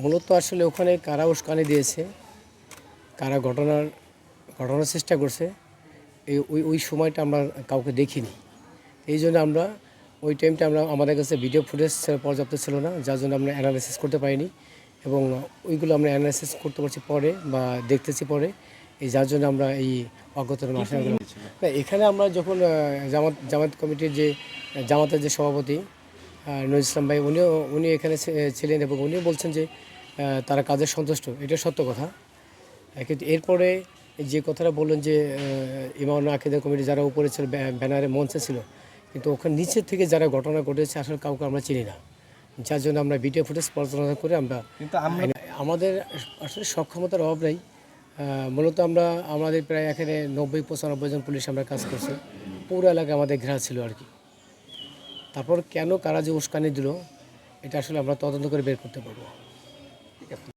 মূলত আসলে ওখানে কারা উস্কানি দিয়েছে কারা ঘটনার ঘটনার চেষ্টা করছে এই ওই ওই সময়টা আমরা কাউকে দেখিনি। এই জন্য আমরা ওই টাইমটা আমরা আমাদের কাছে ভিডিও ফুটেজ পর্যাপ্ত ছিল না যার জন্য আমরা অ্যানালাইসিস করতে পারিনি এবং ওইগুলো আমরা অ্যানালাইসিস করতে পারছি পরে বা দেখতেছি পরে এই যার জন্য আমরা এই অজ্ঞতার মাসে এখানে আমরা যখন জামাত জামাত কমিটির যে জামাতের যে সভাপতি আহ, নজরুল ইসলাম ভাই উনিও উনি এখানে ছিলেন এবং উনিও বলছেন যে তারা কাজে সন্তুষ্ট। এটা সত্য কথা। কিন্তু এরপরে যে কথাটা বললেন যে ইমাম আকিদা কমিটি যারা উপরে ছিল ব্যানারে মঞ্চে ছিল কিন্তু ওখানে নিচের থেকে যারা ঘটনা ঘটেছে আসলে কাউকে আমরা চিনি না। যার জন্য আমরা ভিডিও ফুটেজ পর্যালোচনা করে আমরা কিন্তু আমরা আমাদের আসলে সক্ষমতার অভাব নেই। মূলত আমরা আমাদের প্রায় এখানে নব্বই পঁচানব্বই জন পুলিশ আমরা কাজ করছি। পুরো এলাকা আমাদের ঘেরা ছিল আর কি। তারপর কেন কারা যে উস্কানি দিল এটা আসলে আমরা তদন্ত করে বের করতে পারব।